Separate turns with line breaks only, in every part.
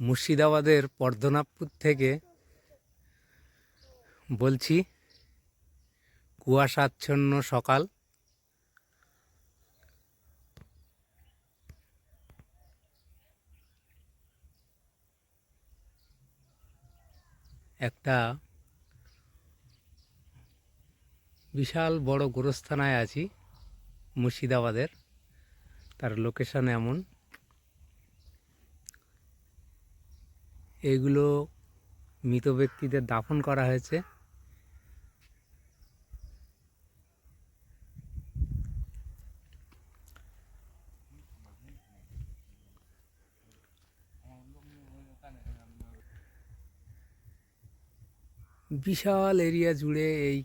মুর্শিদাবাদের পর্ধনাপুর থেকে বলছি, কুয়াশাচ্ছন্ন সকাল। একটা বিশাল বড় গোরস্থানায় আছি, মুর্শিদাবাদের। তার লোকেশন এমন। এগুলো মৃত ব্যক্তিদের দাফন করা হয়েছে। বিশাল এরিয়া জুড়ে এই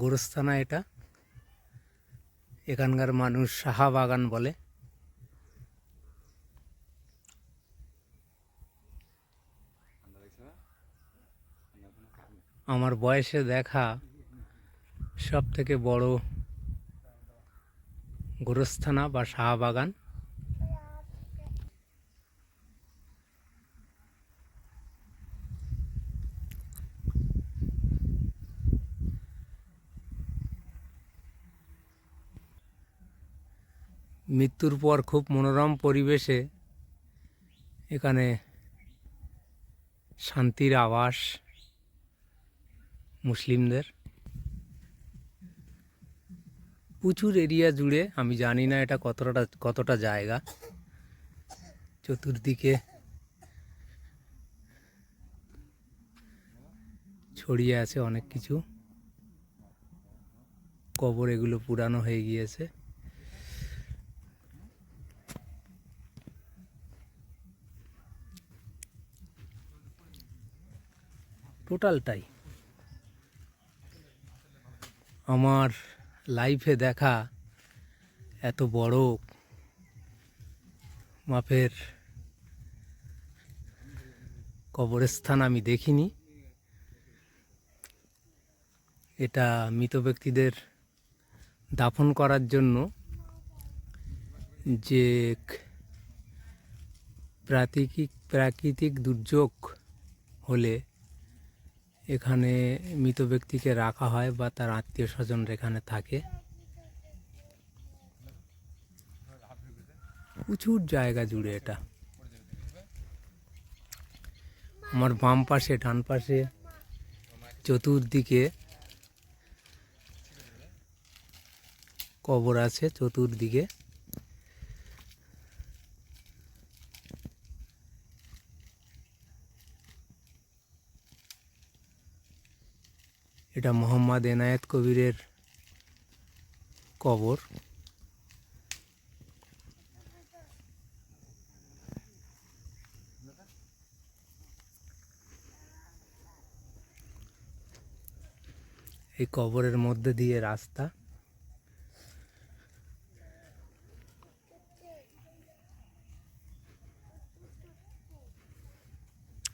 গোরস্থানা এটা। এখানকার মানুষ সাহা বাগান বলে। আমার বয়সে দেখা সব থেকে বড় গোরস্থানা বা সাহা বাগান মৃত্যুর পর খুব মনোরম পরিবেশে এখানে শান্তির আবাস। মুসলিমদের? প্রচুর এরিয়া জুড়ে, আমি জানি না এটা কতটা কতটা জায়গা। চতুর্দিকে ছড়িয়ে আছে অনেক কিছু। কবর এগুলো পুরানো হয়ে গিয়েছে। টোটালটাই। আমার লাইফে দেখা এত বড় মাপের কবরস্থান আমি দেখিনি। এটা মৃত ব্যক্তিদের দাফন করার জন্য যে প্রাকৃতিক প্রাকৃতিক দুর্যোগ হলে এখানে মৃত ব্যক্তিকে রাখা হয় বা তার আত্মীয় স্বজনরা এখানে থাকে। প্রচুর জায়গা জুড়ে এটা। আমার বাম পাশে, ডান পাশে, চতুর্দিকে কবর আছে, চতুর্দিকে। এটা মোহাম্মদ এনায়েত কবিরের কবর। এই কবরের মধ্যে দিয়ে রাস্তা।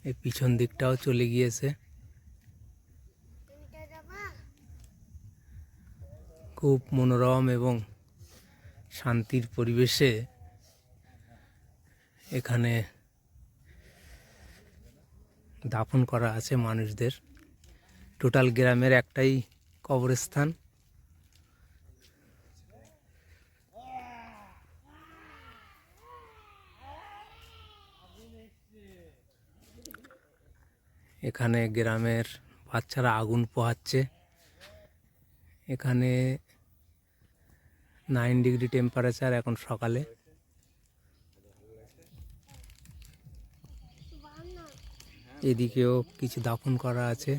এই পিছন দিকটাও চলে গিয়েছে। খুব মনোরম এবং শান্তির পরিবেশে এখানে দাফন করা আছে মানুষদের। টোটাল গ্রামের একটাই কবরস্থান। এখানে গ্রামের বাচ্চারা আগুন পোহাচ্ছে। এখানে নাইন ডিগ্রি টেম্পারেচার এখন সকালে। এদিকেও কিছু দাফন করা আছে।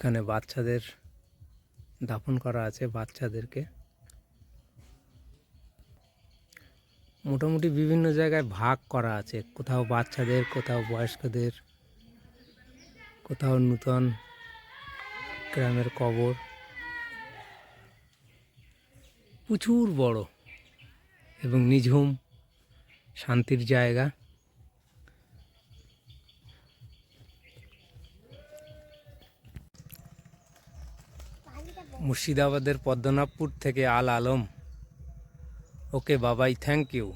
এখানে বাচ্চাদের দাফন করা আছে বাচ্চাদেরকে। মোটামুটি বিভিন্ন জায়গায় ভাগ করা আছে। কোথাও বাচ্চাদের, কোথাও বয়স্কদের, কোথাও নূতন গ্রামের কবর। প্রচুর বড় এবং নিঝুম শান্তির জায়গা। মুর্শিদাবাদের পদ্মনাভপুর থেকে আল আলম। ওকে বাবাই থ্যাংক ইউ